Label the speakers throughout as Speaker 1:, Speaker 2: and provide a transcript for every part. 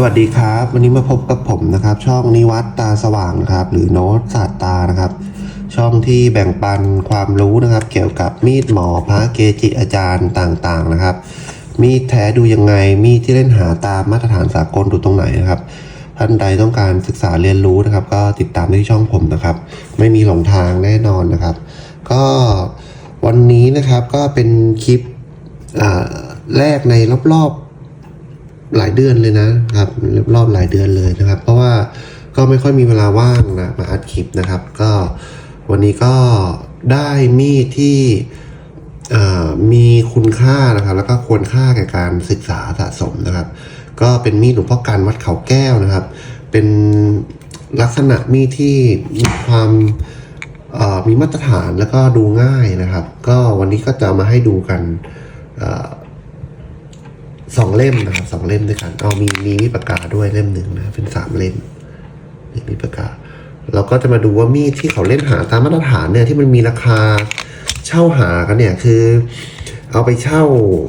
Speaker 1: สวัสดีครับ วันนี้มาพบกับผมนะครับ ช่องนิวัตตาสว่างนะครับ หรือโน้ตศาสตานะครับ ช่องที่แบ่งปันความรู้นะครับ เกี่ยวกับมีดหมอพระเกจิอาจารย์ต่างๆนะครับ มีดแท้ดูยังไง มีดที่เล่นหาตามมาตรฐานสากลดูตรงไหนนะครับ ท่านใดต้องการศึกษาเรียนรู้นะครับ ก็ติดตามได้ที่ช่องผมนะครับ ไม่มีหลงทางแน่นอนนะครับ ก็วันนี้นะครับก็เป็นคลิปแรกในรอบๆ หลายเดือนเลยนะครับรอบหลายเดือนเลยนะครับ เพราะว่าก็ไม่ค่อยมีเวลาว่างนะมาอัดคลิปนะครับ ก็วันนี้ก็ได้มีดที่มีคุณค่านะครับ แล้วก็ควรค่าแก่การศึกษาสะสมนะครับ ก็เป็นมีดหลวงพ่อการวัดเขาแก้วนะครับ เป็นลักษณะมีดที่มีความมีมาตรฐานแล้วก็ดูง่ายนะครับ ก็วันนี้ก็จะมาให้ดูกันอ สองเล่มนะครับสองเล่มด้วยกันเอามีมีมีดปากกาด้วยเล่มหนึ่งนะเป็นสามเล่มนี่มีดปากกาเราก็จะมาดูว่ามีดที่เขาเล่นหาตามมาตรฐานเนี่ยที่มันมีราคาเช่าหากันเนี่ยคือ เอาไปเช่า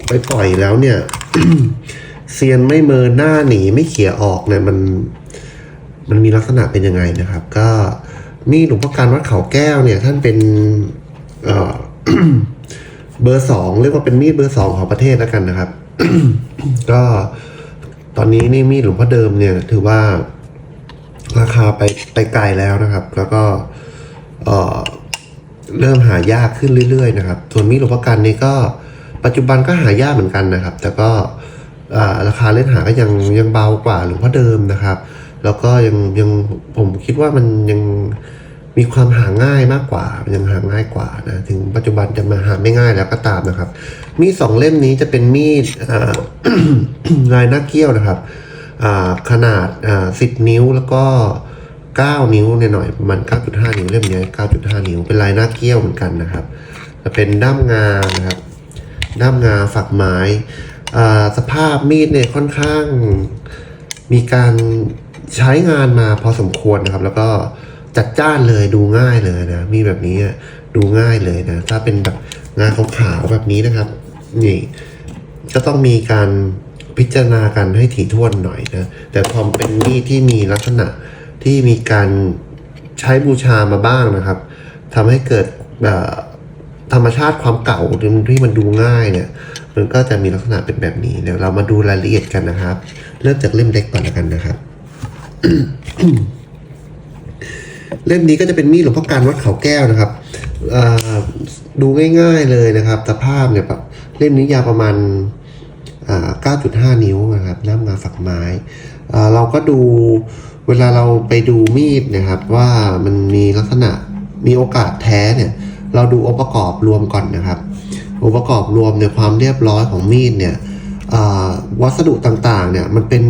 Speaker 1: ไปปล่อยแล้วเนี่ยเซียนไม่เมินหน้าหนีไม่เขี่ยออกเนี่ยมันมันมีลักษณะเป็นยังไงนะครับ ก็มีดหลวงพ่อการวัดเขาแก้วเนี่ย ท่านเป็นเเบอร์สองเรียกว่าเป็นมีดเบอร์สองของประเทศแล้วกันนะครับ ก็ตอนนี้นี่มีดหลวงพ่อเดิมเนี่ย ถือว่าราคาไปไปไกลแล้วนะครับ แล้วก็เออเริ่มหายากขึ้นเรื่อยๆนะครับ ส่วนมีดหลวงพ่อกันนี่ก็ปัจจุบันก็หายากเหมือนกันนะครับ แต่ก็ราคาเล่นหาก็ยังยังเบากว่าหลวงพ่อเดิมนะครับ แล้วก็ยังยังผมคิดว่ามันยัง มีความหาง่ายมากกว่ายังหาง่ายกว่านะถึงปัจจุบันจะมาหาไม่ง่ายแล้วก็ตามนะครับ มีดสองเล่มนี้จะเป็นมีดลายหน้าเกี้ยวนะครับขนาดสิบนิ้วแล้วก็เก้านิ้วเนี่ยหน่อยประมาณเก้าจุดห้านิ้วเล่มนี้เก้าจุดห้านิ้วเป็นลายหน้าเกี้ยวเหมือนกันนะครับจะเป็นด้ามงานะครับด้ามงาฝักไม้สภาพมีดเนี่ยค่อนข้างมีการใช้งานมาพอสมควรนะครับ แล้วก็ จัดจ้านเลยดูง่ายเลยนะ มีแบบนี้ดูง่ายเลยนะ ถ้าเป็นแบบงานขาวๆแบบนี้นะครับ นี่ ก็ต้องมีการพิจารณากันให้ถี่ถ้วนหน่อยนะ แต่พอเป็นมีดที่มีลักษณะที่มีการใช้บูชามาบ้างนะครับทำให้เกิดธรรมชาติความเก่าที่มันดูง่ายเนี่ย มันก็จะมีลักษณะเป็นแบบนี้เดี๋ยวเรามาดูรายละเอียดกันนะครับ เริ่มจากเล่มเล็กก่อนแล้วกันนะครับ เล่มนี้ก็จะเป็นมีดหลวงพ่อการวัดเขาแก้วนะครับดูง่ายๆเลยนะครับ สภาพเนี่ยแบบเล่มนี้ยาวประมาณ 9.5 นิ้วนะครับน้ำงาฝักไม้ เราก็ดูเวลาเราไปดูมีดนะครับว่ามันมีลักษณะมีโอกาสแท้เนี่ย เราดูองค์ประกอบรวมก่อนนะครับองค์ประกอบรวมในความเรียบร้อยของมีดเนี่ยวัสดุต่างๆเนี่ยมันเป็น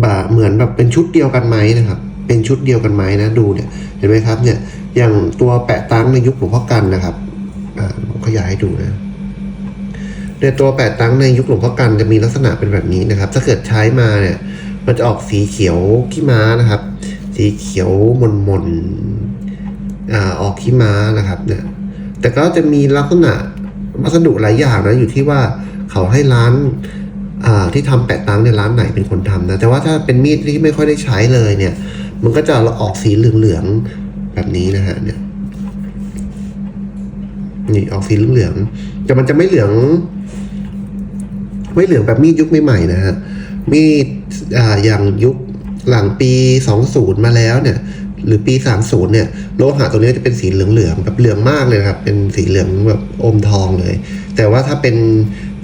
Speaker 1: แบบเหมือนแบบเป็นชุดเดียวกันไหมนะครับ เป็นชุดเดียวกันไหมนะดูเนี่ยเห็นไหมครับเนี่ยอย่างตัวแปะตั้งในยุคหลวงพ่อกันนะครับผมขยายให้ดูนะเนี่ยตัวแปะตั้งในยุคหลวงพ่อกันจะมีลักษณะเป็นแบบนี้นะครับ ถ้าเกิดใช้มาเนี่ย มันจะออกสีเขียวขี้ม้านะครับ สีเขียวมนมนๆอ่าออกขี้ม้านะครับเนี่ยแต่ก็จะมีลักษณะวัสดุหลายอย่างนะอยู่ที่ว่าเขาให้ร้านอ่าที่ทำแปะตังในร้านไหนเป็นคนทำนะแต่ว่าถ้าเป็นมีดที่ไม่ค่อยได้ใช้เลยเนี่ย มันก็จะออกสีเหลืองๆแบบนี้นะฮะเนี่ยนี่ออกสีเหลืองๆแต่มันจะไม่เหลือง ไม่เหลืองแบบมีดยุคใหม่ๆนะฮะมีดอ่าอย่างยุคหลังปี 20 มาแล้วเนี่ย หรือปี 30 เนี่ย โลหะตัวนี้จะเป็นสีเหลืองๆแบบเหลืองมากเลยนะครับ เป็นสีเหลืองแบบอมทองเลย แต่ว่าถ้าเป็น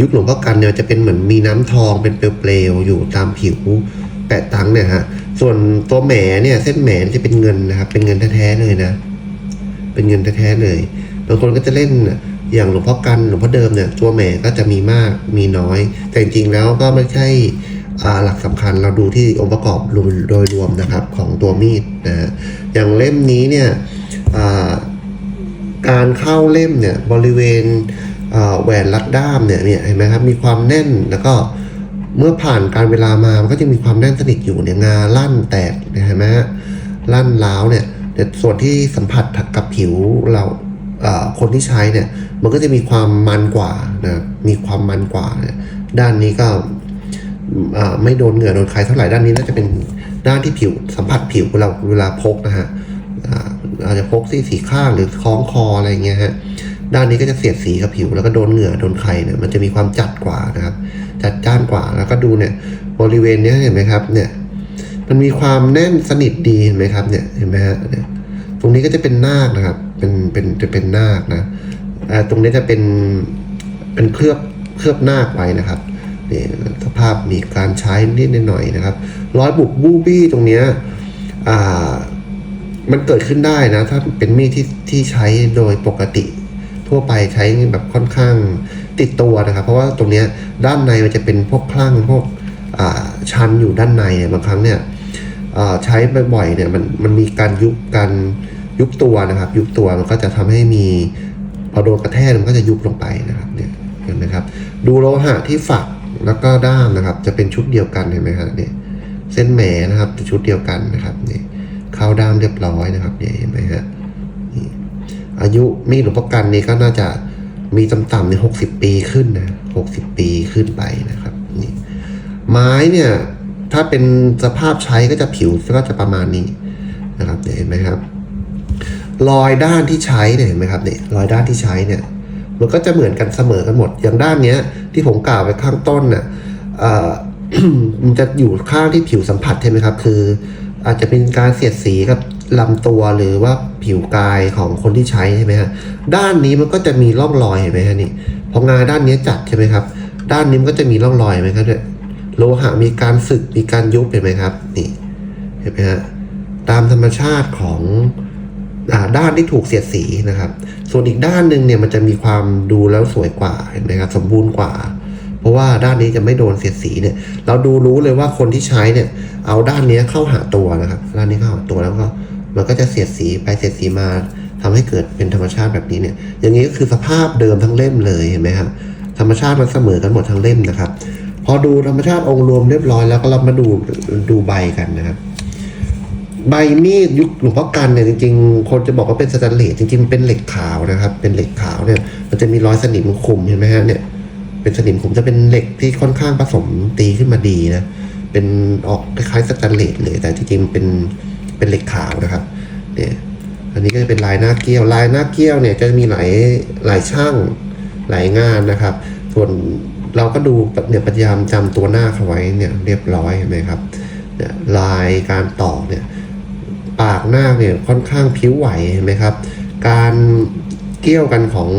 Speaker 1: ยุคหลวงพ่อกันเนี่ยจะเป็นเหมือนมีน้ำทองเป็นเปลวๆอยู่ตามผิวแปะตังเนี่ยฮะ ส่วนตัวแหมเนี่ยเส้นแหมจะเป็นเงินนะครับ เป็นเงินแท้ๆเลยนะ เป็นเงินแท้ๆเลยบางคนก็จะเล่นอย่างหลวงพ่อกันหลวงพ่อเดิมเนี่ยตัวแหมก็จะมีมากมีน้อย แต่จริงๆแล้วก็ไม่ใช่หลักสำคัญเราดูที่องค์ประกอบโดยรวมนะครับของตัวมีดนะอย่างเล่มนี้เนี่ยการเข้าเล่มเนี่ยบริเวณแหวนรัดด้ามเนี่ยเนี่ยเห็นไหมครับมีความแน่นแล้วก็ เมื่อผ่านการเวลามามันก็จะมีความแน่นสนิทอยู่เนี่ยงาลั่นแตกเห็นไหมฮะลั่นล้าวเนี่ยแต่ส่วนที่สัมผัสกับผิวเราคนที่ใช้เนี่ยมันก็จะมีความมันกว่านะมีความมันกว่านะด้านนี้ก็ไม่โดนเหงื่อโดนใครเท่าไหร่ด้านนี้น่าจะเป็นด้านที่ผิวสัมผัสผิวเวลาเวลาพกนะฮะอาจจะพกที่สีข้างหรือคล้องคออะไรเงี้ยฮะ ด้านนี้ก็จะเสียดสีกับผิว แล้วก็โดนเหงื่อโดนใครเนี่ยมันจะมีความจัดกว่านะครับ จัดจ้านกว่าแล้วก็ดูเนี่ยบริเวณนี้เห็นไหมครับเนี่ยมันมีความแน่นสนิทดีเห็นไหมครับเนี่ยเห็นไหมฮะเนี่ยตรงนี้ก็จะเป็นนาคนะครับ เป็นเป็นจะเป็นนาคนะอ่าตรงนี้จะเป็นเป็นเคลือบเคลือบนาคไว้นะครับนี่สภาพมีการใช้นิดหน่อยนะครับร้อยบุบบูบี้ตรงเนี้ยอ่ามันเกิดขึ้นได้นะ ถ้าเป็นมีดที่ที่ใช้โดยปกติ ทั่วไปใช้แบบค่อนข้างติดตัวนะครับ เพราะว่าตรงนี้ด้านในมันจะเป็นพวกคลั่งพวกชันอยู่ด้านในเนี่ยบางครั้งเนี่ยใช้บ่อยๆเนี่ยมันมันมีการยุบการยุบตัวนะครับ ยุบตัวมันก็จะทำให้มีพอโดนกระแทกมันก็จะยุบลงไปนะครับเนี่ยเห็นไหมครับ ดูโลหะที่ฝักแล้วก็ด้ามนะครับ จะเป็นชุดเดียวกันเห็นไหมครับเนี่ยเส้นแหมนะครับชุดเดียวกันนะครับเนี่ยเข้าด้ามเรียบร้อยนะครับเนี่ยเห็นไหมฮะ อายุมีดหลวงพ่อกันนี่ก็น่าจะมีต่ำๆในหกสิบปีขึ้นนะหกสิบปีขึ้นไปนะครับนี่ไม้เนี่ยถ้าเป็นสภาพใช้ก็จะผิวก็จะประมาณนี้นะครับเห็นไหมครับ รอยด้านที่ใช้เนี่ยเห็นไหมครับเนี่ยรอยด้านที่ใช้เนี่ย มันก็จะเหมือนกันเสมอกันหมด อย่างด้านเนี้ย ที่ผมกล่าวไปข้างต้นน่ะมันจะอยู่ข้างที่ผิวสัมผัสใช่ไหมครับ คือ อาจจะเป็นการเสียดสีกับ ลำตัวหรือว่าผิวกายของคนที่ใช้ใช่ไหมฮะด้านนี้มันก็จะมีร่องรอยเห็นไหมฮะนี่พองานด้านนี้จัดใช่ไหมครับ ด้านนี้มันก็จะมีร่องรอยไหมครับเนี่ยโลหะมีการสึกมีการยุบเห็นไหมครับนี่เห็นไหมฮะตามธรรมชาติของอ่าด้านที่ถูกเสียดสีนะครับ ส่วนอีกด้านหนึ่งเนี่ยมันจะมีความดูแล้วสวยกว่าเห็นไหมครับ สมบูรณ์กว่า เพราะว่าด้านนี้จะไม่โดนเสียดสีเนี่ย เราดูรู้เลยว่าคนที่ใช้เนี่ย เอาด้านนี้เข้าหาตัวนะครับ ด้านนี้เข้าหาตัวแล้วก็ มันก็จะเสียดสีไปเสียดสีมาทำให้เกิดเป็นธรรมชาติแบบนี้เนี่ย อย่างนี้ก็คือสภาพเดิมทั้งเล่มเลยเห็นไหมครับธรรมชาติมันเสมอกันหมดทั้งเล่มนะครับ พอดูธรรมชาติองค์รวมเรียบร้อยแล้วก็เรามาดูดูใบกันนะครับใบมีดยุคหลวงพ่อกันเนี่ยจริงๆ คนจะบอกว่าเป็นสแตนเลสจริงๆเป็นเหล็กขาวนะครับ เป็นเหล็กขาวเนี่ย มันจะมีรอยสนิมขุ่มเห็นไหมฮะเนี่ย เป็นสนิมขุ่มจะเป็นเหล็กที่ค่อนข้างผสมตีขึ้นมาดีนะ เป็นออกคล้ายๆสแตนเลสเลยแต่จริงๆเป็น เป็นเหล็กขาวนะครับเนี่ยอันนี้ก็จะเป็นลายหน้าเกี้ยว ลายหน้าเกี้ยวเนี่ยจะมีหลายหลายช่างหลายงานนะครับ ส่วนเราก็ดูเนี่ยพยายามจำตัวหน้าเขาไว้เนี่ยเรียบร้อยเห็นไหมครับเนี่ยลายการตอกเนี่ยปากหน้าเนี่ยค่อนข้างผิวไหวเห็นไหมครับ การเกี่ยวกันของ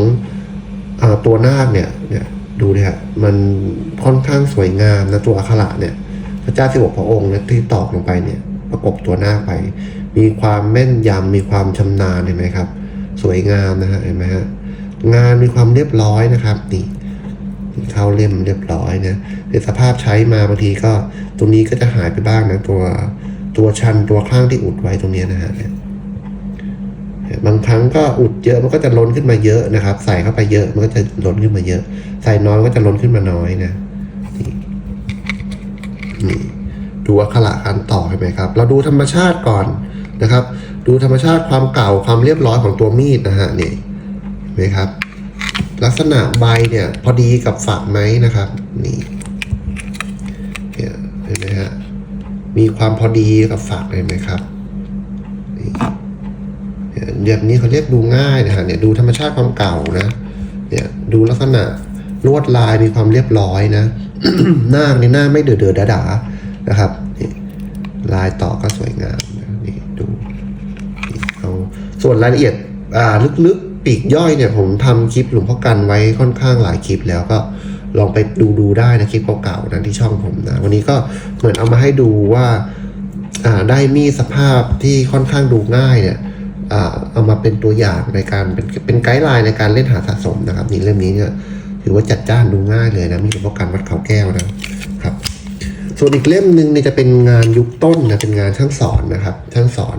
Speaker 1: อาตัวหน้าเนี่ยเนี่ยดูเนี่ยมันค่อนข้างสวยงามนะตัวอักขระเนี่ย พระเจ้าสิบหกพระองค์เนี่ยที่ตอกลงไปเนี่ย ประกบตัวหน้าไป มีความแม่นยำมีความชำนาญเห็นไหมครับ สวยงามนะฮะเห็นไหมฮะงานมีความเรียบร้อยนะครับนี่เข้าเล่มเรียบร้อยนะในสภาพใช้มาบางทีก็ตรงนี้ก็จะหายไปบ้างนะตัวตัวชันตัวข้างที่อุดไว้ตรงเนี้ยนะฮะบางครั้งก็อุดเยอะมันก็จะล้นขึ้นมาเยอะนะครับ ใส่เข้าไปเยอะมันก็จะล้นขึ้นมาเยอะ ใส่น้อยก็จะล้นขึ้นมาน้อยนะนี่นี่ ดูอักขระการต่อเห็นไหมครับ เราดูธรรมชาติก่อนนะครับ ดูธรรมชาติความเก่าความเรียบร้อยของตัวมีดนะฮะนี่เห็นไหมครับ ลักษณะใบเนี่ยพอดีกับฝักไหมนะครับนี่เห็นไหมฮะมีความพอดีกับฝักเห็นไหมครับเนี่ยแบบนี้เขาเรียกดูง่ายนะฮะเนี่ยดูธรรมชาติความเก่านะเนี่ยดูลักษณะลวดลายมีความเรียบร้อยนะหน้าในหน้าไม่เดือดเดือดด่า นะครับนี่ลายต่อก็สวยงามนะนี่ดูนี่เอาส่วนรายละเอียดอ่าลึกๆปีกย่อยเนี่ยผมทำคลิปหลวงพ่อกันไว้ค่อนข้างหลายคลิปแล้วก็ลองไปดูดูได้นะคลิปเก่าๆนะที่ช่องผมนะวันนี้ก็เหมือนเอามาให้ดูว่าอ่าได้มีสภาพที่ค่อนข้างดูง่ายเนี่ยเอามาเป็นตัวอย่างในการเป็นเป็นไกด์ไลน์ในการเล่นหาสะสมนะครับนี่เล่มนี้เนี่ยถือว่าจัดจ้านดูง่ายเลยนะมีหลวงพ่อกันวัดเขาแก้วนะครับ ส่วนอีกเล่มหนึ่งเนี่ยจะเป็นงานยุคต้นนะเป็นงานช่างสอนนะครับ ช่างสอน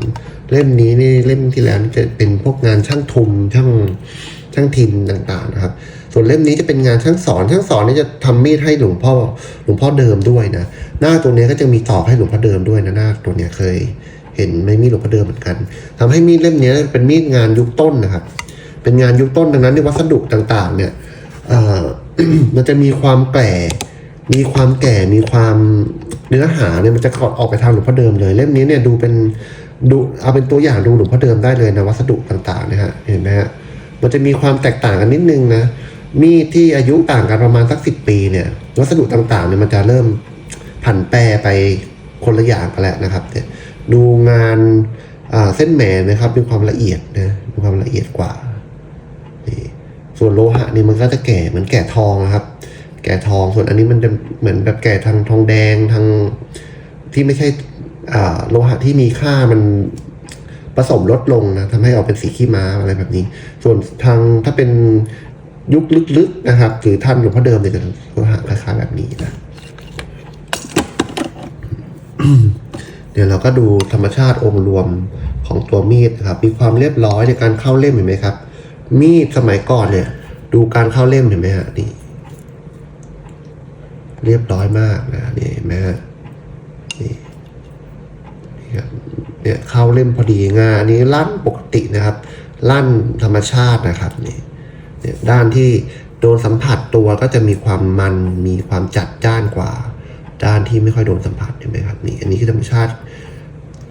Speaker 1: เล่มนี้นี่เล่มที่แล้วจะเป็นพวกงานช่างทุมช่างช่างทิมต่างๆนะครับ ส่วนเล่มนี้จะเป็นงานช่างสอนช่างสอนนี่จะทำมีดให้หลวงพ่อหลวงพ่อเดิมด้วยนะหน้าตัวเนี้ยก็จะมีตอกให้หลวงพ่อเดิมด้วยนะหน้าตัวเนี้ยเคย เห็นไม่มีหลวงพ่อเดิมเหมือนกันทำให้มีดเล่มนี้เป็นมีดงานยุคต้นนะครับ เป็นงานยุคต้นดังนั้นในวัสดุต่างๆ เนี่ยเอ่อมันจะมีความแก่ มีความแก่มีความเนื้อหาเนี่ยมันจะอดออกไปทางหลวงพ่อเดิมเลย เล่มนี้เนี่ยดูเป็นดูเอาเป็นตัวอย่างดูหลวงพ่อเดิมได้เลยนะวัสดุต่างๆนะฮะเห็นไหมฮะมันจะมีความแตกต่างกันนิดนึงนะมีดที่อายุต่างกันประมาณสักสิบปีเนี่ย วัสดุต่างๆเนี่ยมันจะเริ่มผันแปรไปคนละอย่างกันแล้วนะครับเนี่ยดูงานเส้นแหมนะครับมีความละเอียดนะมีความละเอียดกว่าส่วนโลหะนี่มันก็จะแก่เหมือนแก่ทองนะครับ แก่ทอง ส่วนอันนี้มันจะเหมือนแบบแก่ทางทองแดงทางที่ไม่ใช่อ่าโลหะที่มีค่ามันผสมลดลงนะทำให้ออกเป็นสีขี้ม้าอะไรแบบนี้ ส่วนทางถ้าเป็นยุคลึกๆนะครับ หรือท่านหลวงพ่อเดิมเนี่ยจะโลหะคล้ายๆแบบนี้นะเดี๋ยวเราก็ดูธรรมชาติองค์รวมของตัวมีดนะครับ มีความเรียบร้อยในการเข้าเล่มเห็นไหมครับ มีดสมัยก่อนเนี่ย ดูการเข้าเล่มเห็นไหมฮะนี่ เรียบร้อยมากนะนี่เห็นไหมฮะนี่นี่ครับเนี่ยเข้าเล่มพอดีงานนี้ลั่นปกตินะครับ ลั่นธรรมชาตินะครับนี่เนี่ยด้านที่โดนสัมผัสตัวก็จะมีความมันมีความจัดจ้านกว่า ด้านที่ไม่ค่อยโดนสัมผัสเห็นไหมครับนี่อันนี้คือธรรมชาติ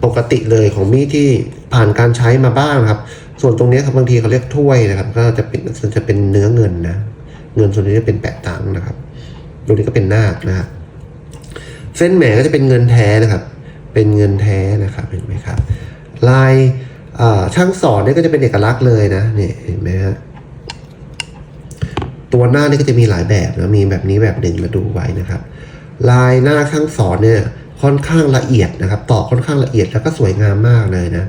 Speaker 1: ปกติเลยของมีดที่ผ่านการใช้มาบ้างครับ ส่วนตรงนี้ครับบางทีเขาเรียกถ้วยนะครับ ก็จะเป็นจะเป็นเนื้อเงินนะ เงินส่วนนี้จะเป็นแปะตังนะครับ ตรงนี้ก็เป็นนาคนะครับเส้นแหมก็จะเป็นเงินแท้นะครับ เป็นเงินแท้นะครับเห็นไหมครับ ลายช่างสอนเนี่ยก็จะเป็นเอกลักษณ์เลยนะเนี่ยเห็นไหมฮะตัวหน้านี่ก็จะมีหลายแบบนะมีแบบนี้แบบหนึ่งมาดูไว้นะครับ ลายหน้าช่างสอนเนี่ยค่อนข้างละเอียดนะครับต่อค่อนข้างละเอียดแล้วก็สวยงามมากเลยนะ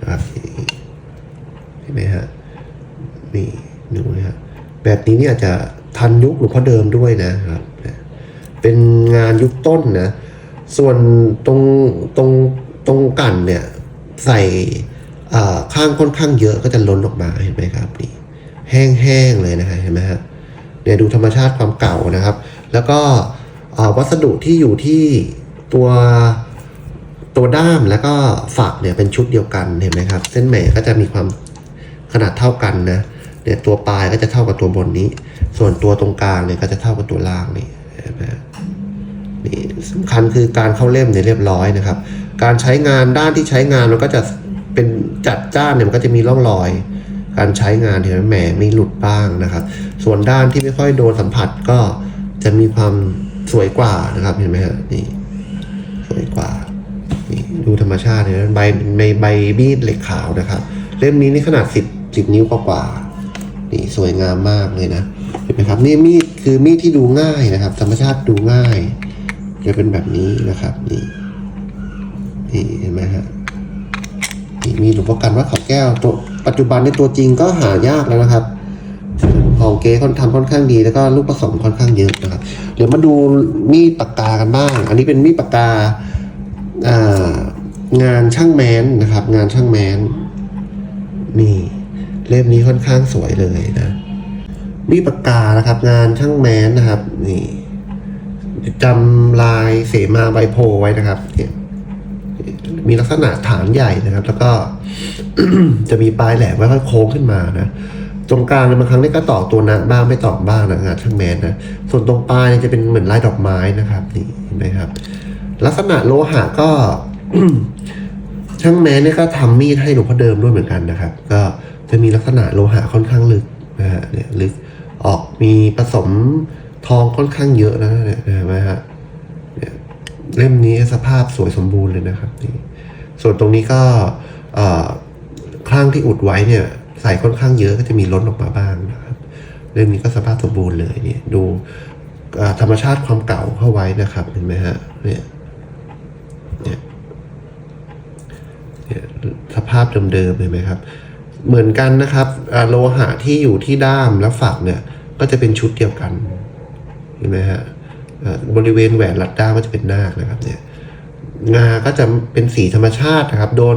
Speaker 1: นะครับเห็นไหมฮะนี่ดูนะฮะแบบนี้เนี่ยอาจจะทันยุคหลวงพ่อเดิมด้วยนะครับ เป็นงานยุคต้นนะ ส่วนตรงตรงตรงกันเนี่ยใส่ข้างค่อนข้างเยอะก็จะล้นออกมาเห็นไหมครับนี่แห้งๆเลยนะฮะเห็นไหมฮะเนี่ยดูธรรมชาติความเก่านะครับ แล้วก็วัสดุที่อยู่ที่ตัวตัวด้ามแล้วก็ฝักเนี่ยเป็นชุดเดียวกันเห็นไหมครับ เส้นแหมก็จะมีความขนาดเท่ากันนะเนี่ยตัวปลายก็จะเท่ากับตัวบนนี้ ส่วนตัวตรงกลางเนี่ยก็จะเท่ากับตัวล่างนี่เห็นไหม สำคัญคือการเข้าเล่มเนี่ยเรียบร้อยนะครับ การใช้งานด้านที่ใช้งานมันก็จะเป็นจัดจ้านเนี่ยมันก็จะมีร่องรอย การใช้งานเห็นไหมแหมมีหลุดบ้างนะครับ ส่วนด้านที่ไม่ค่อยโดนสัมผัสก็จะมีความสวยกว่านะครับเห็นไหมฮะนี่สวยกว่านี่ดูธรรมชาติเนี่ยใบใบใบมีดเหล็กขาวนะครับ เล่มนี้นี่ขนาดสิบสิบนิ้วกว่านี่สวยงามมากเลยนะเห็นไหมครับนี่มีดคือมีดที่ดูง่ายนะครับ ธรรมชาติดูง่าย จะเป็นแบบนี้นะครับ นี่นี่เห็นไหมฮะนี่มีหลวงพ่อกันวัดเขาแก้วตัวปัจจุบันในตัวจริงก็หายากแล้วนะครับของเก๊ค่อนทำค่อนข้างดีแล้วก็ลูกผสมค่อนข้างเยอะนะครับเดี๋ยวมาดูมีดปากกากันบ้าง อันนี้เป็นมีดปากกาอ่างานช่างแมนนะครับ งานช่างแมนนี่เล่มนี้ค่อนข้างสวยเลยนะมีดปากกานะครับ งานช่างแมนนะครับ นี่ จำลายเสมาใบโพไว้นะครับเนี่ยมีลักษณะฐานใหญ่นะครับ แล้วก็จะมีปลายแหลมไว้ค่อยโค้งขึ้นมานะตรงกลางเนี่ยบางครั้งนี่ก็ตอกตัวนะบ้างไม่ตอกบ้างนะงานช่างแมนนะส่วนตรงปลายเนี่ยจะเป็นเหมือนลายดอกไม้นะครับนี่เห็นไหมครับ ลักษณะโลหะก็ช่างแมนเนี่ยก็ทำมีดให้หลวงพ่อเดิมด้วยเหมือนกันนะครับ ก็จะมีลักษณะโลหะค่อนข้างลึกนะฮะเนี่ยลึกออกมีผสม ทองค่อนข้างเยอะนะเนี่ยเห็นไหมฮะเนี่ยเล่มนี้สภาพสวยสมบูรณ์เลยนะครับนี่ส่วนตรงนี้ก็เอ่งที่อุดไว้เนี่ย ใส่ค่อนข้างเยอะก็จะมีล้นออกมาบ้างนะครับ เล่มนี้ก็สภาพสมบูรณ์เลยเนี่ยดูธรรมชาติความเก่าเข้าไว้นะครับเห็นไหมฮะเนี่ยเนี่ยสภาพเดิมๆเห็นไหมครับ เหมือนกันนะครับโลหะที่อยู่ที่ด้ามและฝักเนี่ย ก็จะเป็นชุดเดียวกัน เห็นไหมฮะบริเวณแหวนรัดด้าก็จะเป็นนาคนะครับเนี่ยงาก็จะเป็นสีธรรมชาตินะครับ โดน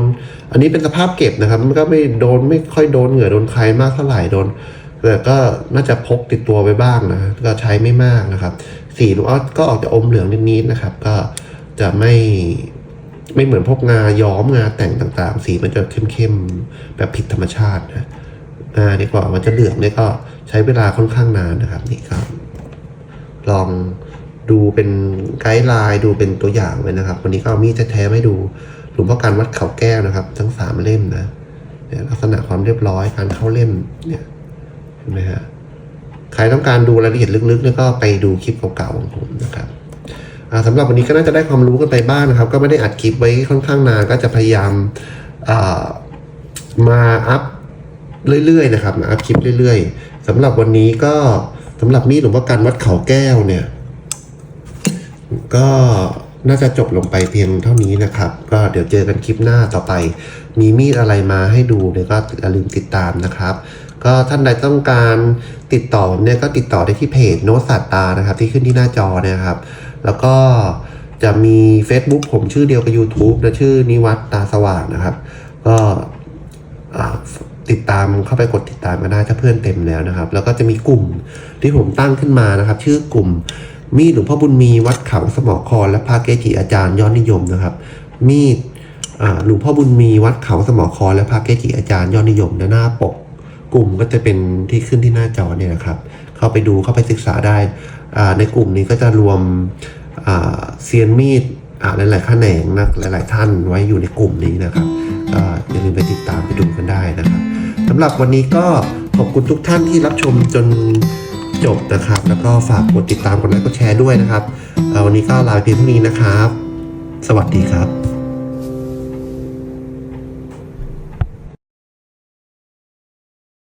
Speaker 1: อันนี้เป็นสภาพเก็บนะครับ มันก็ไม่โดนไม่ค่อยโดนเหงื่อโดนใครมากเท่าไหร่โดนแต่ก็น่าจะพกติดตัวไว้บ้างนะก็ใช้ไม่มากนะครับ สีก็ออกจะอมเหลืองนิดๆนะครับ ก็จะไม่ไม่เหมือนพวกงาย้อมงาแต่งต่างๆ สีมันจะเข้มๆแบบผิดธรรมชาตินะงาดีกว่ามันจะเหลืองเนี่ยก็ใช้เวลาค่อนข้างนานนะครับนี่ครับ ลองดูเป็นไกด์ไลน์ดูเป็นตัวอย่างไว้นะครับ วันนี้ก็เอามีดแท้ๆมาให้ดูหลวงพ่อการวัดเขาแก้วนะครับ ทั้งสามเล่มนะเนี่ยลักษณะความเรียบร้อยการเข้าเล่มเนี่ยเห็นไหมฮะใครต้องการดูรายละเอียดลึกๆเนี่ยก็ไปดูคลิปเก่าๆของผมนะครับอ่าสำหรับวันนี้ก็น่าจะได้ความรู้กันไปบ้างนะครับ ก็ไม่ได้อัดคลิปไว้ค่อนข้างนานก็จะพยายามมาอัพเรื่อยๆนะครับอัพคลิปเรื่อย ๆสำหรับวันนี้ก็ สำหรับมีดหลวงพ่อกันวัดเขาแก้วเนี่ย ก็น่าจะจบลงไปเพียงเท่านี้นะครับ ก็เดี๋ยวเจอกันคลิปหน้าต่อไป มีมีดอะไรมาให้ดูเนี่ยก็อย่าลืมติดตามนะครับ ก็ท่านใดต้องการติดต่อเนี่ยก็ติดต่อได้ที่เพจโนสัตตานะครับ ที่ขึ้นที่หน้าจอเนะครับ แล้วก็จะมี Facebook ผมชื่อเดียวกับ YouTube นะชื่อนิวัตตาสว่างนะครับ ก็อ่า ติดตามเข้าไปกดติดตามกันได้ถ้าเพื่อนเต็มแล้วนะครับ แล้วก็จะมีกลุ่มที่ผมตั้งขึ้นมานะครับ ชื่อกลุ่มมีดหลวงพ่อบุญมีวัดเขาสมอครและพระเกจิอาจารย์ยอดนิยมนะครับ มีดหลวงพ่อบุญมีวัดเขาสมอครและพระเกจิอาจารย์ยอดนิยมและหน้าปก กลุ่มก็จะเป็นที่ขึ้นที่หน้าจอเนี่ยนะครับ เข้าไปดูเข้าไปศึกษาได้ในกลุ่มนี้ก็จะรวมเซียนมีด หลายๆแขนงนะหลาย ๆ ท่านไว้อยู่ในกลุ่มนี้นะครับก็อย่าลืมไปติดตามไปดูกันได้นะครับสำหรับวันนี้ก็ขอบคุณทุกท่านที่รับชมจนจบนะครับ แล้วก็ฝากกดติดตามกดไลค์กดแชร์ด้วยนะครับวันนี้ก็ลาไปเพียงเท่านี้นะครับ สวัสดีครับ